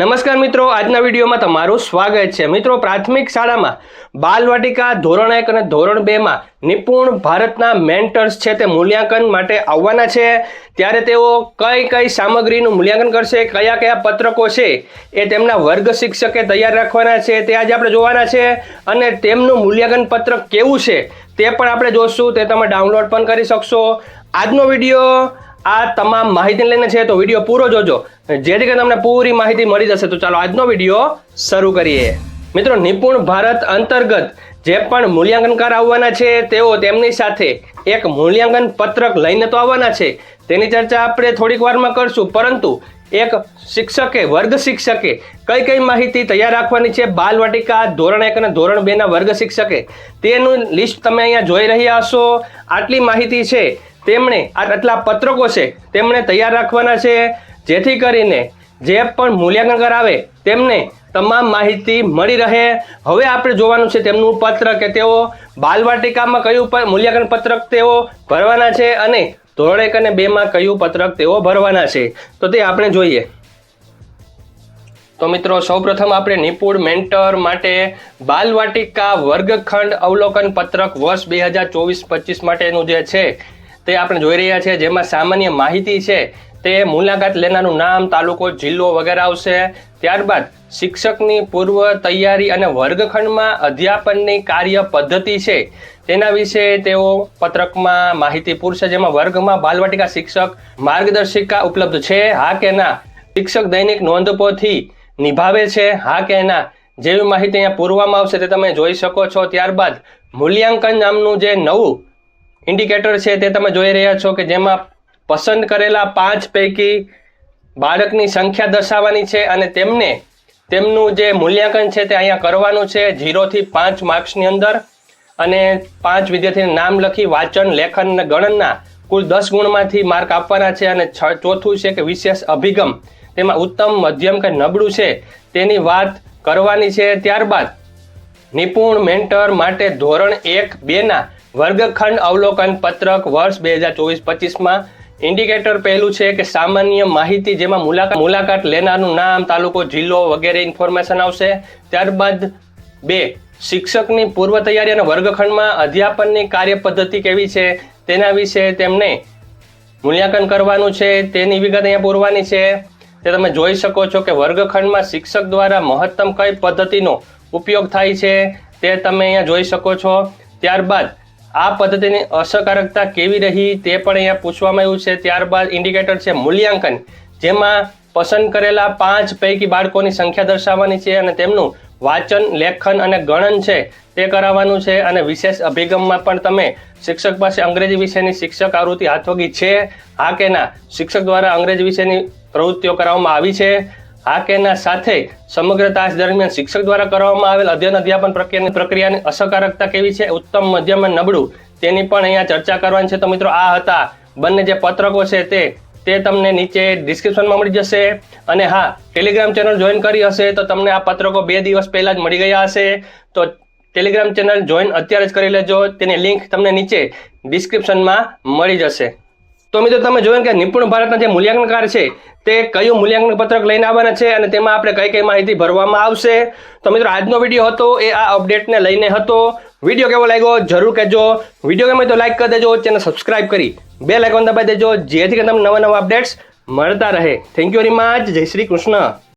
નમસ્કાર મિત્રો, આજના વિડીયોમાં તમારું સ્વાગત છે. મિત્રો, પ્રાથમિક શાળામાં બાલવાટિકા ધોરણ એક અને ધોરણ બેમાં નિપુણ ભારતના મેન્ટર્સ છે તે મૂલ્યાંકન માટે આવવાના છે. ત્યારે તેઓ કઈ કઈ સામગ્રીનું મૂલ્યાંકન કરશે, કયા કયા પત્રકો છે એ તેમના વર્ગ શિક્ષકે તૈયાર રાખવાના છે તે આજે આપણે જોવાના છે. અને તેમનું મૂલ્યાંકન પત્રક કેવું છે તે પણ આપણે જોશું. તે તમે ડાઉનલોડ પણ કરી શકશો. આજનો વીડિયો આ તમામ માહિતી લઈને છે તો વીડિયો પૂરો જોજો. જેથી કરીને તમને પૂરી માહિતી મળી જશે. તો ચાલો આજનો વીડિયો શરૂ કરીએ. મિત્રો, નિપુણ ભારત અંતર્ગત જે પણ મૂલ્યાંકનકાર આવવાના છે, તેઓ તેમની સાથે એક મૂલ્યાંકન પત્રક લઈને તો આવવાના છે. તેની ચર્ચા આપણે થોડીક વારમાં કરશું. પરંતુ એક શિક્ષકે, વર્ગ શિક્ષકે કઈ કઈ માહિતી તૈયાર રાખવાની છે? બાલવાટિકા ધોરણ એક અને ધોરણ બે ના વર્ગ શિક્ષકે. તેનું લિસ્ટ તમે અહીંયા જોઈ રહ્યા હશો. આટલી માહિતી છે. તેમણે આ આટલા પત્રકો છે તેમણે તૈયાર રાખવાના છે. જેથી કરીને જે પણ મૂલ્યાંકન કરાવે તેમને તમામ માહિતી મળી રહે. હવે આપણે જોવાનું છે તેમનું પત્ર કે તેઓ બાલવાટિકામાં કયું મૂલ્યાંકન પત્રક તેઓ ભરવાના છે અને ધોરણ એક અને બેમાં કયું પત્રક તેઓ ભરવાના છે. તો તે આપણે જોઈએ. તો મિત્રો, સૌપ્રથમ આપણે નિપુણ મેન્ટર માટે બાલવાટિકા વર્ગખંડ અવલોકન પત્રક વર્ષ બે હજાર ચોવીસ પચીસ માટેનું જે છે તે આપણે જોઈ રહ્યા છે જેમાં સામાન્ય માહિતી છે, તે મુલાકાત લેનારનું નામ, તાલુકો, જિલ્લો વગેરે આવશે. ત્યારબાદ શિક્ષકની પૂર્વ તૈયારી અને વર્ગખંડમાં અધ્યાપનની કાર્ય પદ્ધતિ છે. તેના વિશે તેઓ પત્રકમાં માહિતી પૂરશે. જેમાં વર્ગમાં બાલવાટિકા શિક્ષક, માર્ગદર્શિકા ઉપલબ્ધ છે. હા કે ના? શિક્ષક દૈનિક નોંધપોથી નિભાવે છે. હા કે ના? જેવી માહિતી અહીંયા પૂરવામાં આવશે તે તમે જોઈ શકો છો. ત્યારબાદ મૂલ્યાંકન નામનું જે નવું ઇન્ડિકેટર છે તે તમે જોઈ રહ્યા છો કે જેમાં પસંદ કરેલા પાંચ પૈકી બાળકની સંખ્યા દર્શાવવાની છે અને તેમને તેમનું જે મૂલ્યાંકન છે તે અહીંયા કરવાનું છે. ઝીરોથી પાંચ માર્ક્સની અંદર અને પાંચ વિદ્યાર્થીને નામ લખી વાંચન, લેખન અને ગણનના કુલ દસ ગુણમાંથી માર્ક આપવાના છે અને ચોથું છે કે વિશેષ અભિગમ. તેમાં ઉત્તમ, મધ્યમ કે નબળું છે તેની વાત કરવાની છે. ત્યારબાદ નિપુણ, મેન્ટર માટે ધોરણ એક બેના વર્ગખંડ અવલોકન પત્રક વર્ષ બે હજાર ચોવીસ પચીસમાં ઇન્ડિકેટર પહેલું છે કે સામાન્ય માહિતી જેમાં મુલાકાત મુલાકાત લેનારનું નામ, તાલુકો, જિલ્લો વગેરે ઇન્ફોર્મેશન આવશે. ત્યારબાદ બે, શિક્ષકની પૂર્વ તૈયારી અને વર્ગખંડમાં અધ્યાપનની કાર્ય પદ્ધતિ કેવી છે, તેના વિશે તેમને મૂલ્યાંકન કરવાનું છે, તેની વિગત અહીંયા પૂરવાની છે. તે તમે જોઈ શકો છો કે વર્ગખંડમાં શિક્ષક દ્વારા મહત્તમ કઈ પદ્ધતિનો ઉપયોગ થાય છે, તે તમે અહીંયા જોઈ શકો છો. ત્યારબાદ આ પદ્ધતિની અસરકારકતા કેવી રહી તે પણ અહીંયા પૂછવામાં આવ્યું છે. ત્યારબાદ ઇન્ડિકેટર છે મૂલ્યાંકન, જેમાં પસંદ કરેલા પાંચ પૈકી બાળકોની સંખ્યા દર્શાવવાની છે અને તેમનું વાંચન, લેખન અને ગણન છે તે કરાવવાનું છે અને વિશેષ અભિગમમાં પણ તમે શિક્ષક પાસે અંગ્રેજી વિષયની શિક્ષક આવૃત્તિ હાથવગી છે. હા કે ના? શિક્ષક દ્વારા અંગ્રેજી વિષયની પ્રવૃત્તિઓ કરાવવામાં આવી છે. હા કેના સાથે સમગ્ર તાસ દરમિયાન શિક્ષક દ્વારા કરવામાં આવેલ અધ્યયન અધ્યાપન પ્રક્રિયાની પ્રક્રિયાની અસરકારકતા કેવી છે? ઉત્તમ, મધ્યમ અને નબળું તેની પણ અહીંયા ચર્ચા કરવાની છે. તો મિત્રો, આ હતા બંને જે પત્રકો છે તે તે તમને નીચે ડિસ્ક્રિપ્શનમાં મળી જશે. અને હા ટેલિગ્રામ ચેનલ જોઈન કરી હશે તો તમને આ પત્રકો બે દિવસ પહેલા જ મળી ગયા હશે. તો ટેલિગ્રામ ચેનલ જોઈન અત્યારે જ કરી લેજો. તેની લિંક તમને નીચે ડિસ્ક્રિપ્શનમાં મળી જશે. તો મિત્રો તમે જોયું કે નિપુણ ભારતના જે મૂલ્યાંકનકાર છે, તે કયું મૂલ્યાંકન પત્રક લઈને આવવાના છે અને તેમાં આપણે કઈ કઈ માહિતી ભરવામાં આવશે. તો મિત્રો આજનો વીડિયો હતો, એ આ અપડેટને લઈને હતો. વીડિયો કેવો લાગ્યો જરૂર કહેજો. વીડિયો ગમે તો લાઈક કરી દેજો, ચેનલ સબસ્ક્રાઇબ કરી બે લાઇકોન દબાવી દેજો, જેથી કરીને તમને નવા નવા અપડેટ્સ મળતા રહે. થેન્ક યુ વેરી મચ જય શ્રી કૃષ્ણ.